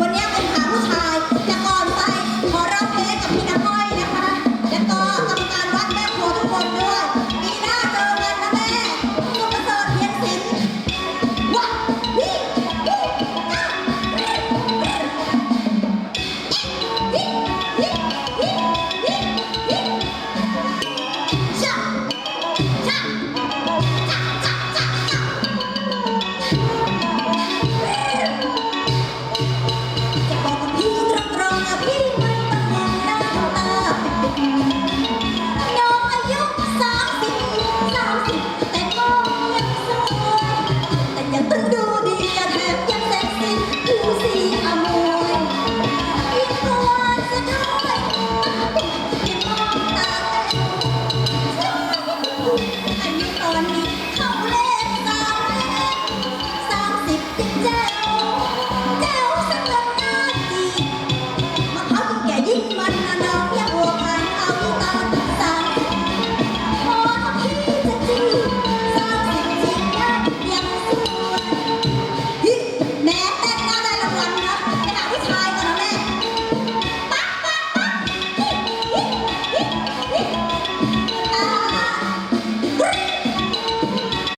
วัน น้องอายุสามสิบสามสิบแต่ก็ยังสวยแต่ยังต้งดูดีย่าเดืยังเซ็กซี่ผิวสีอมวยยิ่งกว่าจะด้วยยิ่งมองตากันอายุตอนนี้